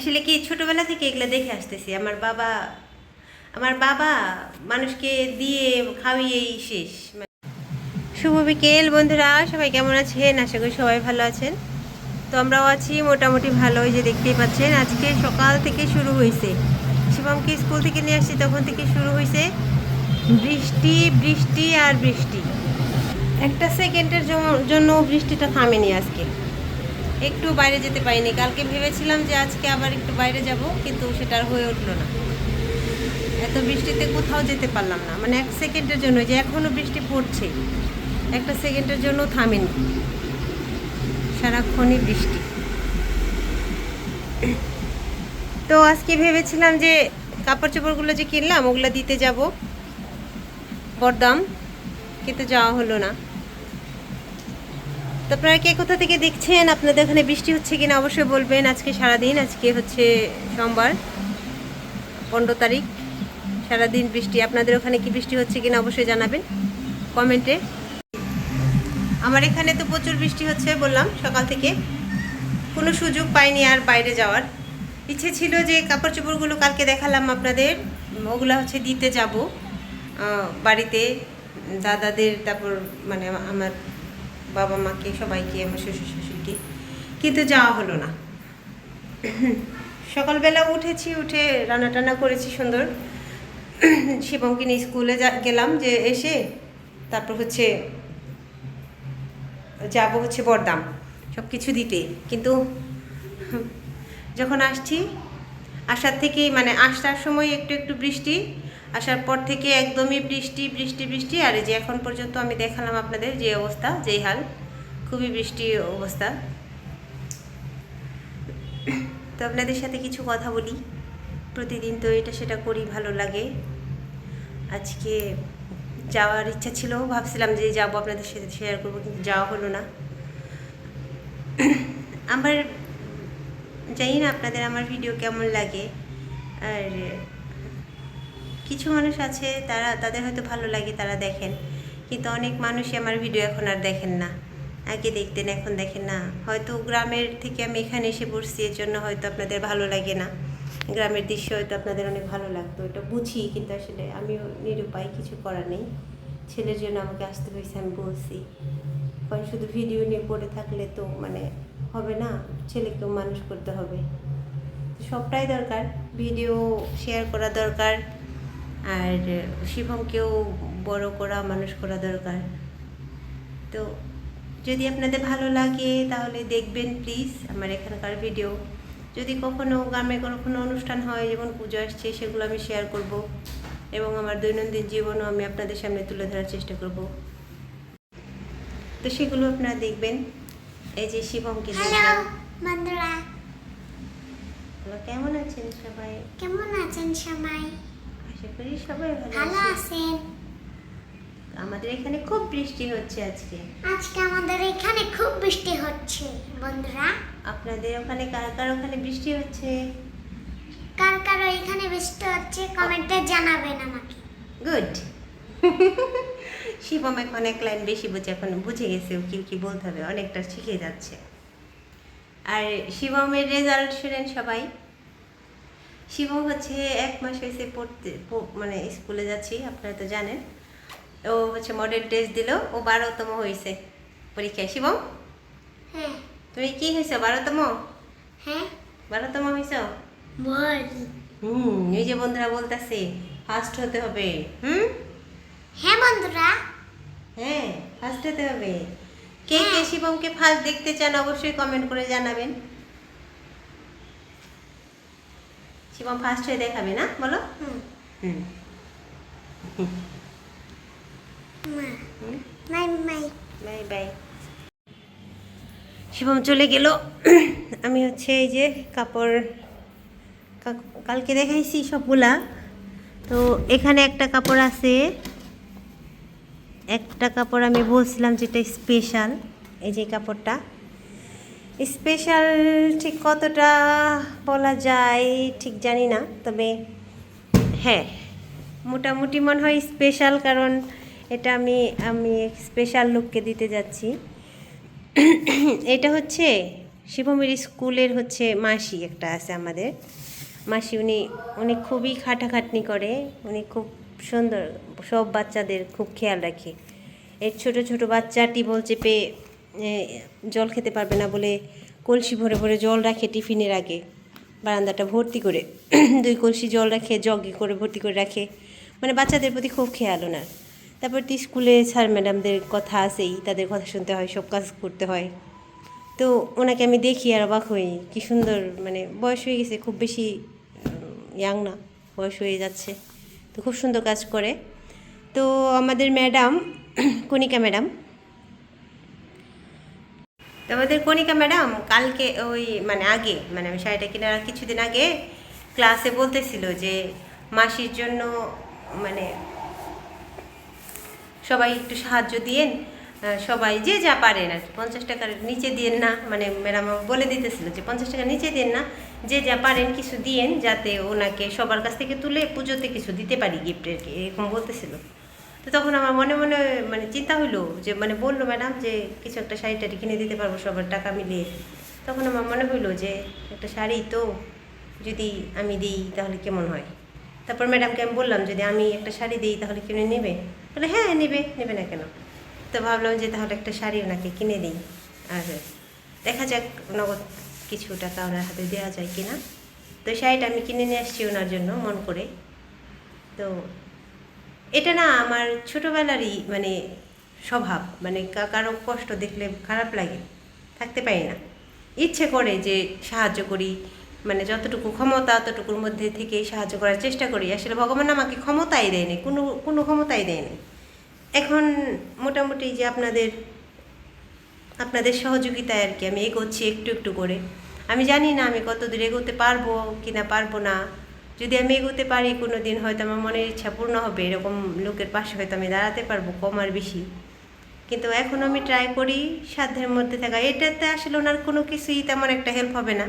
আসলে কি ছোটবেলা থেকে এগুলো দেখে আসতেছি? আমার বাবা আমার বাবা মানুষকে দিয়ে খাওয়িয়েই শেষ। শুভ বিকেল বন্ধুরা, সবাই কেমন আছেন? আশা করি সবাই ভালো আছেন। তো আমরাও আছি, মোটামুটি ভালো যে দেখতেই পাচ্ছেন, আজকে সকাল থেকে শুরু হয়েছে শিবমকে স্কুল থেকে নিয়ে আসছি, তখন থেকে শুরু হয়েছে বৃষ্টি বৃষ্টি আর বৃষ্টি। একটা সেকেন্ডের জন্য বৃষ্টিটা থামেনি আজকে। একটু বাইরে যেতে পারিনি। কালকে ভেবেছিলাম যে আজকে আবার একটু বাইরে যাব, কিন্তু সেটা আর হয়ে উঠল না। এত বৃষ্টিতে কোথাও যেতে পারলাম না। মানে এক সেকেন্ডের জন্য, যে এখনও বৃষ্টি পড়ছে, একটা সেকেন্ডের জন্য থামেনি। সারাক্ষণই বৃষ্টি। তো আজকে ভেবেছিলাম যে কাপড় চোপড়গুলো যে কিনলাম, ওগুলো দিতে যাব। বরদাম কিন্তু যাওয়া হলো না। তো আপনারা কে কোথা থেকে দেখছেন? আপনাদের ওখানে বৃষ্টি হচ্ছে কিনা অবশ্যই বলবেন। আজকে সারাদিন, আজকে হচ্ছে সোমবার, পনেরো তারিখ। সারাদিন বৃষ্টি। আপনাদের ওখানে কি বৃষ্টি হচ্ছে কিনা অবশ্যই জানাবেন কমেন্টে। আমার এখানে তো প্রচুর বৃষ্টি হচ্ছে বললাম সকাল থেকে। কোনো সুযোগ পাইনি আর বাইরে যাওয়ার। ইচ্ছে ছিল যে কাপড় চোপড়গুলো কালকে দেখালাম আপনাদের। ওগুলো হচ্ছে দিতে যাব। বাড়িতে দাদাদের, তারপর মানে আমার বাবা মাকে, সবাইকে, আমার শ্বশুর শাশুড়িকে। কিন্তু যাওয়া হলো না। সকালবেলা উঠেছি, উঠে রান্না টান্না করেছি সুন্দর। শিবমকে নিয়ে স্কুলে গেলাম যে এসে তারপর হচ্ছে যাব হচ্ছে বরদাম সব কিছু দিতে। কিন্তু যখন আসছি, আসার থেকেই মানে আসার সময় একটু একটু বৃষ্টি আসার পর থেকে একদমই বৃষ্টি বৃষ্টি বৃষ্টি। আর এই যে এখন পর্যন্ত আমি দেখালাম আপনাদের যে অবস্থা, যেই হাল, খুবই বৃষ্টি অবস্থা। তো আপনাদের সাথে কিছু কথা বলি। প্রতিদিন তো এটা সেটা করি, ভালো লাগে। আজকে যাওয়ার ইচ্ছা ছিল, ভাবছিলাম যে যাব আপনাদের সাথে শেয়ার করব, কিন্তু যাওয়া হলো না। আমার, জানি না আপনাদের আমার ভিডিও কেমন লাগে। আর কিছু মানুষ আছে, তারা, তাদের হয়তো ভালো লাগে, তারা দেখেন। কিন্তু অনেক মানুষই আমার ভিডিও এখন আর দেখেন না। আগে দেখতেন, এখন দেখেন না। হয়তো গ্রামের থেকে আমি এখানে এসে পড়ছি এর জন্য হয়তো আপনাদের ভালো লাগে না। গ্রামের দৃশ্য হয়তো আপনাদের অনেক ভালো লাগতো। এটা বুঝি, কিন্তু আসলে আমিও নিরুপায়, কিছু করার নেই। ছেলের জন্য আমাকে আসতে হয়েছে, আমি বলছি। কারণ শুধু ভিডিও নিয়ে পড়ে থাকলে তো মানে হবে না, ছেলেকেও মানুষ করতে হবে। সবটাই দরকার ভিডিও শেয়ার করা দরকার। আর শিবমকেও বড় করা মানুষ করা দরকার। তো যদি আপনাদের ভালো লাগে তাহলে দেখবেন প্লিজ আমার এখানকার ভিডিও যদি কখনো গ্রামে কখনো অনুষ্ঠান হয় যেমন পুজো আসছে সেগুলো আমি শেয়ার করব। এবং আমার দৈনন্দিন জীবনও আমি আপনাদের সামনে তুলে ধরার চেষ্টা করব। তো সেগুলো আপনারা দেখবেন। এই যে শিবমকে বন্ধুরা। কেমন আছেন সবাই? কেমন আছেন সবাই? আশা করি সবাই ভালো আছেন? আমাদের এখানে খুব বৃষ্টি হচ্ছে আজকে। আজকে আমাদের এখানে খুব বৃষ্টি হচ্ছে বন্ধুরা। আপনাদের ওখানে কার কার ওখানে বৃষ্টি হচ্ছে? কার কার এখানে বৃষ্টি হচ্ছে কমেন্টে জানাবেন আমাকে। গুড। শিবম এখন এক লাইন বেশি বুঝে এখন বুঝে গেছে ও কি কি বলতে হবে অনেকটা শিখে যাচ্ছে। আর শিবমের রেজাল্ট শুনেন সবাই। শিবম হচ্ছে এক মাস হয়েছে পড়তে মানে স্কুলে যাচ্ছি আপনারা তো জানেন। ও হচ্ছে মডেল টেস্ট দিল ও বারোতম হয়েছে পরীক্ষায়। শিবম? হ্যাঁ। তুমি কি হয়েছ বারোতম? হ্যাঁ। বারোতম হয়েছ? হুম এই যে বন্ধুরা বলতেছে ফার্স্ট হতে হবে হুম? হ্যাঁ বন্ধুরা। হ্যাঁ ফার্স্ট হতে হবে। কে কে শিবমকে ফার্স্ট দেখতে চান অবশ্যই কমেন্ট করে জানাবেন। শিবম ফার্স্ট হয়ে দেখাবে না? বলো। হুম। Bye bye. শিবম চলে গেল। আমি হচ্ছে এই যে কাপড় কালকে দেখাইছি সবগুলা। তো এখানে একটা কাপড় আছে। একটা কাপড় আমি বলছিলাম যেটা স্পেশাল এই যে কাপড়টা। স্পেশাল ঠিক কতটা বলা যায় ঠিক জানি না তবে হ্যাঁ মোটামুটি মনে হয় স্পেশাল কারণ এটা আমি আমি স্পেশাল লোককে দিতে যাচ্ছি। এটা হচ্ছে শিবমের স্কুলের হচ্ছে মাসি একটা আছে আমাদের। মাসি উনি উনি খুবই খাটাখাটনি করে উনি খুব সুন্দর সব বাচ্চাদের খুব খেয়াল রাখে। এর ছোট ছোট বাচ্চা টিবল চেপে এ, জল খেতে পারবে না বলে কলসি ভরে ভরে জল রাখে টিফিনের আগে। বারান্দাটা ভর্তি করে, দুই কলসি জল রাখে, জগে করে ভর্তি করে রাখে। মানে বাচ্চাদের প্রতি খুব খেয়াল ওনার তারপর তো স্কুলে স্যার ম্যাডামদের কথা আছেই, তাদের কথা শুনতে হয়, সব কাজ করতে হয়। তো ওনাকে আমি দেখি আর অবাক হই, কী সুন্দর মানে বয়স হয়ে গেছে, খুব বেশি ইয়াং না, বয়স হয়ে যাচ্ছে। তো খুব সুন্দর কাজ করে। তো আমাদের ম্যাডাম, কণিকা ম্যাডাম তো আমাদের কণিকা ম্যাডাম কালকে ওই মানে আগে মানে আমি শাড়িটা কেনার কিছুদিন আগে ক্লাসে বলতেছিল যে মাসির জন্য মানে সবাই একটু সাহায্য দিয়েন সবাই যে যা পারেন আর কি। পঞ্চাশ টাকার নিচে দিয়েন না মানে ম্যাডাম বলে দিতেছিল যে পঞ্চাশ টাকার নিচে দিন না, যে যা পারেন কিছু দিয়েন যাতে ওনাকে সবার কাছ থেকে তুলে পুজোতে কিছু দিতে পারি গিফটের এরকম বলতেছিল। তো তখন আমার মনে মনে মানে চিন্তা হইল যে মানে বলল ম্যাডাম যে, কিছু একটা শাড়ি টাড়ি কিনে দিতে পারব সবার টাকা মিলিয়ে। তখন আমার মনে হইল যে, একটা শাড়ি তো যদি আমি দিই তাহলে কেমন হয়? তারপর ম্যাডামকে আমি বললাম, যদি আমি একটা শাড়ি দিই তাহলে কিনে নেবে? বলে হ্যাঁ নেবে নেবে না কেন? তো ভাবলাম যে, তাহলে একটা শাড়ি ওনাকে কিনে দিই। আর দেখা যাক নগদ কিছু টাকা ওনার হাতে দেওয়া যায় কিনা। তো শাড়িটা আমি কিনে নিয়ে আসছি ওনার জন্য, মন করে। তো এটা না আমার ছোটোবেলারই মানে স্বভাব মানে কারও কষ্ট দেখলে খারাপ লাগে, থাকতে পারি না। ইচ্ছে করে যে সাহায্য করি মানে যতটুকু ক্ষমতা ততটুকুর মধ্যে থেকে সাহায্য করার চেষ্টা করি, আসলে ভগবান আমাকে ক্ষমতাই দেয়নি, কোনো কোনো ক্ষমতাই দেয়নি। এখন মোটামুটি যে আপনাদের আপনাদের সহযোগিতায় আর কি আমি এগোচ্ছি একটু একটু করে। আমি জানি না আমি কত দূর এগোতে পারব কি না পারব না। যদি আমি এগোতে পারি কোনো দিন হয়তো আমার মনের ইচ্ছা পূর্ণ হবে, এরকম লোকের পাশে হয়তো আমি দাঁড়াতে পারব, কম আর বেশি। কিন্তু এখন আমি ট্রাই করি, সাধ্যের মধ্যে থাকা। এটাতে আসলে ওনার কোনো কিছুই তেমন একটা হেল্প হবে না,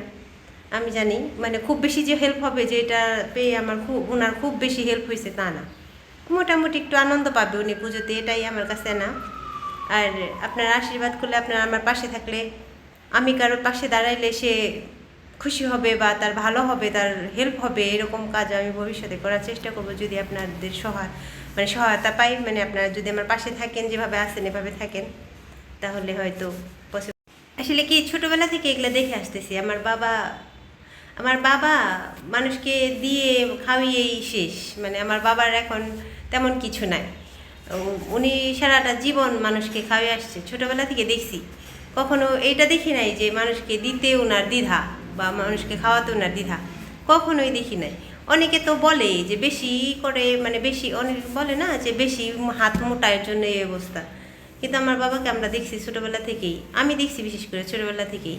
আমি জানি। মানে খুব বেশি যে হেল্প হবে যে এটা পেয়ে আমার খুব, ওনার খুব বেশি হেল্প হয়েছে তা না। মোটামুটি একটু আনন্দ পাবে উনি পুজোতে, এটাই আমার কাছে না। আর আপনার আশীর্বাদ করলে আপনার আমার পাশে থাকলে, আমি কারোর পাশে দাঁড়াইলে সে খুশি হবে বা তার ভালো হবে, তার হেল্প হবে, এরকম কাজ আমি ভবিষ্যতে করার চেষ্টা করব যদি আপনাদের সহায় মানে সহায়তা পাই মানে আপনারা যদি আমার পাশে থাকেন, যেভাবে আছেন, এভাবে থাকেন, তাহলে হয়তো পসিবল আসলে কি, ছোটবেলা থেকে এগুলো দেখে আসতেছি, আমার বাবা আমার বাবা মানুষকে দিয়ে খাওয়িয়েই শেষ মানে আমার বাবার এখন তেমন কিছু নাই। উনি সারাটা জীবন মানুষকে খাওয়িয়ে আসছে, ছোটবেলা থেকে দেখছি। কখনো এইটা দেখি নাই যে মানুষকে দিতে ওনার দ্বিধা। বা মানুষকে খাওয়াতে ওনার দ্বিধা। কখনোই দেখি নাই। অনেকে তো বলে যে বেশি করে মানে বেশি, অনেকে বলে না যে বেশি হাত মোটায়ের জন্য এই অবস্থা। কিন্তু আমার বাবাকে আমরা দেখছি ছোটোবেলা থেকেই। আমি দেখছি বিশেষ করে ছোটোবেলা থেকেই।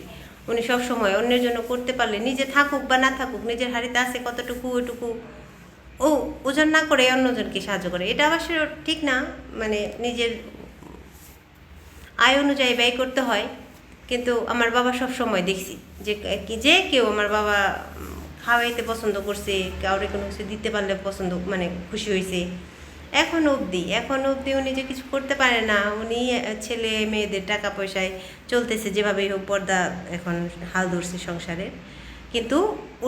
উনি সব সময় অন্যের জন্য করতে পারলে নিজে থাকুক বা না থাকুক, নিজের হাড়িতে আছে কতটুকু ওইটুকু, ও ওজন না করে অন্যজনকে সাহায্য করে। এটা অবশ্য ঠিক না মানে নিজের আয় অনুযায়ী ব্যয় করতে হয়। কিন্তু আমার বাবা সব সময় দেখছি যে, কি যে কেউ আমার বাবা খাওয়াইতে পছন্দ করছে, কাউরে কোনো কিছু দিতে পারলে পছন্দ মানে খুশি হয়েছে এখন অবধি এখন অবধি উনি যে কিছু করতে পারে না, উনি ছেলে মেয়েদের টাকা পয়সায় চলতেছে, যেভাবেই হোক পর্দা এখন হাল ধরছে সংসারে। কিন্তু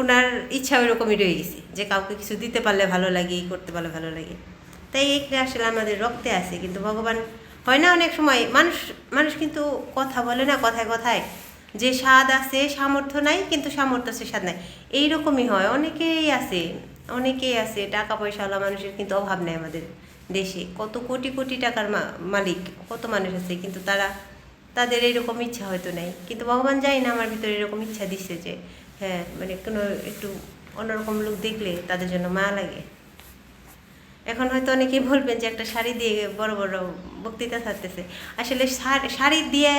ওনার ইচ্ছা ওইরকমই রয়ে গেছে, যে কাউকে কিছু দিতে পারলে ভালো লাগে, এই করতে পারলে ভালো লাগে। তাই এইটা আসলে আমাদের রক্তে আছে, কিন্তু ভগবান হয় না অনেক সময়। মানুষ মানুষ কিন্তু কথা বলে না কথায় কথায়। যে স্বাদ আছে, সামর্থ্য নাই, কিন্তু সামর্থ্য আছে, স্বাদ নাই। এইরকমই হয়। অনেকেই আছে অনেকেই আছে টাকা পয়সাওয়ালা মানুষের কিন্তু অভাব নেই আমাদের দেশে। কত কোটি কোটি টাকার মালিক, কত মানুষ আছে, কিন্তু তারা, তাদের এরকম ইচ্ছা হয়তো নাই। কিন্তু ভগবান জানি না আমার ভিতরে এরকম ইচ্ছা দিচ্ছে যে হ্যাঁ মানে কোনো একটু অন্যরকম লোক দেখলে তাদের জন্য মায়া লাগে। এখন হয়তো অনেকেই বলবেন যে একটা শাড়ি দিয়ে বড় বড় বক্তৃতা থাকতেছে আসলে শাড়ি- দিয়ে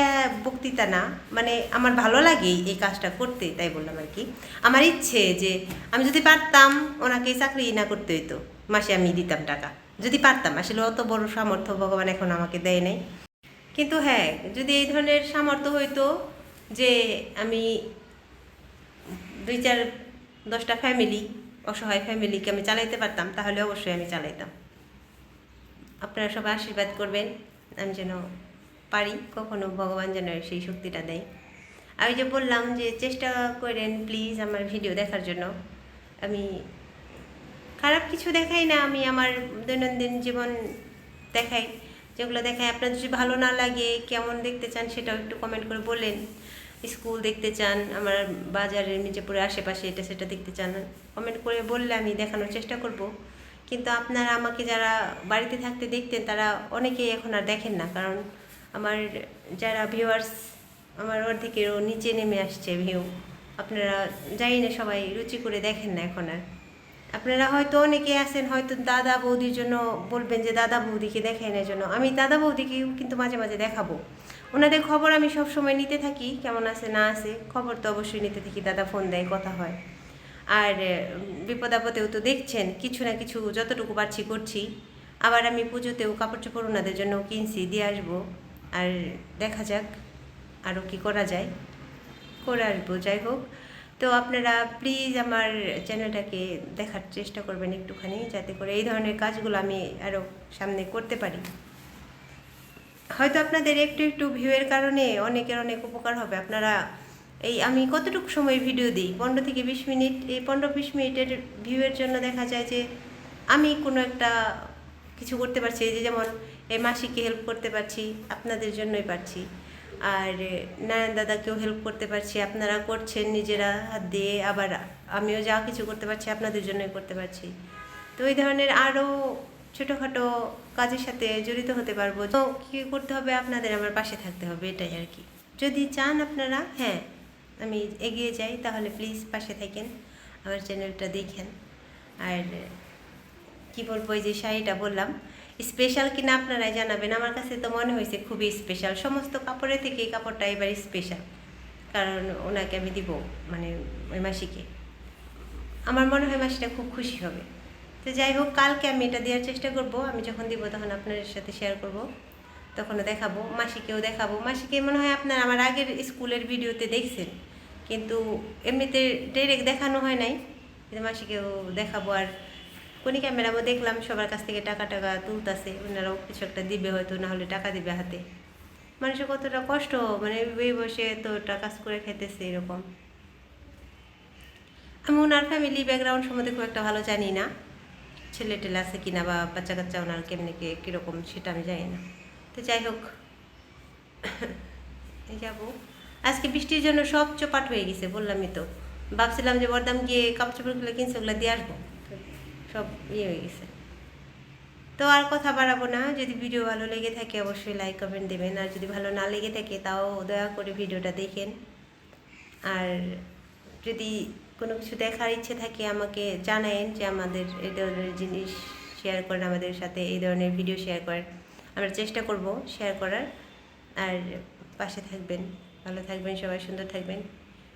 বক্তৃতা না মানে আমার ভালো লাগে এই কাজটা করতে, তাই বললাম আর কি। আমার ইচ্ছে যে আমি যদি পারতাম, ওনাকে চাকরি না করতে হইতো, মাসে আমি দিতাম টাকা। যদি পারতাম, আসলে অত বড় সামর্থ্য ভগবান এখন আমাকে দেয় নাই। কিন্তু হ্যাঁ যদি এই ধরনের সামর্থ্য হইতো যে আমি দুই চার, দশটা ফ্যামিলি অসহায় ফ্যামিলিকে আমি চালাইতে পারতাম, তাহলে অবশ্যই আমি চালাইতাম। আপনারা সবাই আশীর্বাদ করবেন, আমি যেন পারি, কখনো ভগবান যেন সেই শক্তিটা দেয়। আমি যে বললাম যে চেষ্টা করেন প্লিজ আমার ভিডিও দেখার জন্য। আমি খারাপ কিছু দেখাই না, আমি আমার দৈনন্দিন জীবন দেখাই। যেগুলো দেখাই, আপনার যদি ভালো না লাগে, কেমন দেখতে চান সেটাও একটু কমেন্ট করে বলেন স্কুল দেখতে চান, আমার বাজারের মির্জাপুরের আশেপাশে এটা সেটা দেখতে চান কমেন্ট করে বললে আমি দেখানোর চেষ্টা করব। কিন্তু আপনারা আমাকে যারা বাড়িতে থাকতে দেখতেন, তারা অনেকেই এখন আর দেখেন না, কারণ আমার যারা ভিউয়ার্স আমার অর্ধেকেরও নিচে নেমে আসছে ভিউ আপনারা জানি না, সবাই রুচি করে দেখেন না এখন আর। আপনারা হয়তো অনেকে আছেন, হয়তো দাদা বৌদির জন্য বলবেন যে, দাদা বৌদিকে দেখাই না জন্য আমি দাদা বৌদিকেও কিন্তু মাঝে মাঝে দেখাবো। ওনাদের খবর আমি সব সময় নিতে থাকি, কেমন আছে না আছে, খবর তো অবশ্যই নিতে থাকি, দাদা ফোন দেয়, কথা হয়। আর বিপদ আপদেও তো দেখছেন, কিছু না কিছু যতটুকু পারছি করছি। আবার আমি পুজোতেও কাপড় চোপড় ওনাদের জন্য কিনছি, দিয়ে আসব। আর দেখা যাক, আরও কি করা যায়। করে আসব, যাই হোক। তো আপনারা প্লিজ আমার চ্যানেলটাকে দেখার চেষ্টা করবেন একটুখানি, যাতে করে এই ধরনের কাজগুলো আমি আরও সামনে করতে পারি। হয়তো আপনাদের একটু একটু ভিউয়ের কারণে অনেকের অনেক উপকার হবে। আপনারা এই আমি কতটুকু সময় ভিডিও দিই? পনেরো থেকে বিশ মিনিট, এই পনেরো বিশ মিনিটের ভিউয়ের জন্য দেখা যায় যে আমি কোনো একটা কিছু করতে পারছি। এই যে যেমন এই মাসিকে হেল্প করতে পারছি, আপনাদের জন্যই পারছি। আর নারায়ণ দাদাকেও হেল্প করতে পারছি। আপনারা করছেন নিজেরা হাত দিয়ে, আবার আমিও যা কিছু করতে পারছি, আপনাদের জন্যই করতে পারছি। তো এই ধরনের আরও ছোটোখাটো কাজের সাথে জড়িত হতে পারব। তো কী করতে হবে? আপনাদের আমার পাশে থাকতে হবে, এটাই আর কি। যদি চান আপনারা হ্যাঁ আমি এগিয়ে যাই, তাহলে প্লিজ পাশে থাকেন, আমার চ্যানেলটা দেখেন। আর কি বলব, এই যে শাড়িটা বললাম স্পেশাল কিনা আপনারাই জানাবেন। আমার কাছে তো মনে হয়েছে খুবই স্পেশাল সমস্ত কাপড়ের থেকে এই কাপড়টা এবার স্পেশাল কারণ ওনাকে আমি দিব মানে ওই মাসিকে। আমার মনে হয় মাসিটা খুব খুশি হবে। তো যাই হোক, কালকে আমি এটা দেওয়ার চেষ্টা করব। আমি যখন দিব তখন আপনাদের সাথে শেয়ার করব। তখনও দেখাবো, মাসিকেও দেখাবো। মাসিকে মনে হয় আপনার আমার আগের স্কুলের ভিডিওতে দেখছেন। কিন্তু এমনিতে ডাইরেক্ট দেখানো হয় নাই। মাসিকেও দেখাবো আর কোনি ক্যামেরামও দেখলাম, সবার কাছ থেকে টাকা টাকা তুলতাছে। ওনারাও কিছু একটা দিবে হয়তো না হলে টাকা দিবে হাতে। মানুষের কতটা কষ্ট মানে এই বসে তোটা কাজ করে খেতেছে এরকম। আমি ওনার ফ্যামিলি ব্যাকগ্রাউন্ড সম্বন্ধে খুব একটা ভালো জানি না। ছেলে টেলে আছে কিনা বা বাচ্চা কাচ্চা ওনার কেমনি কে, কীরকম সেটা আমি জানি না। তো যাই হোক যাব আজকে বৃষ্টির জন্য সব চোপাট হয়ে গেছে, বললামই তো। ভাবছিলাম যে বরদাম গিয়ে কাপড় চোপড়গুলো কিনছে, ওগুলো দিয়ে আসব। সব ইয়ে হয়ে গেছে। তো আর কথা বাড়াবো না, যদি ভিডিও ভালো লেগে থাকে অবশ্যই লাইক কমেন্ট দেবেন, আর যদি ভালো না লেগে থাকে তাও দয়া করে ভিডিওটা দেখেন। আর যদি কোনো কিছু দেখার ইচ্ছে থাকে, আমাকে জানায়েন যে আমাদের এই ধরনের জিনিস শেয়ার করেন, আমাদের সাথে এই ধরনের ভিডিও শেয়ার করেন। আমরা চেষ্টা করব শেয়ার করার। আর পাশে থাকবেন, ভালো থাকবেন, সবাই সুন্দর থাকবেন।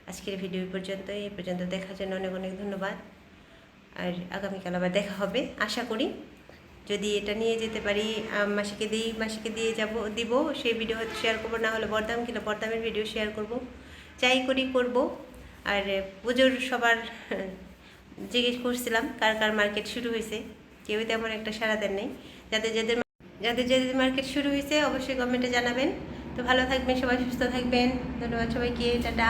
আজকের ভিডিও পর্যন্ত এই পর্যন্ত দেখার জন্য অনেক অনেক ধন্যবাদ। আর আগামীকাল আবার দেখা হবে, আশা করি। যদি এটা নিয়ে যেতে পারি মাসিকে দিই, মাসিকে দিয়ে যাব, দিব, সেই ভিডিও শেয়ার করব, না হলে বরদাম কিনা বরদামের ভিডিও শেয়ার করব। যাই করি করব। আর পুজোর সবার জিজ্ঞেস করছিলাম, কার কার মার্কেট শুরু হয়েছে। কেউই তেমন একটা সারা দেন নেই যাদের যাদের যাদের যাদের মার্কেট শুরু হয়েছে, অবশ্যই কমেন্টে জানাবেন। তো ভালো থাকবেন, সবাই সুস্থ থাকবেন। ধন্যবাদ সবাইকে, টাটা।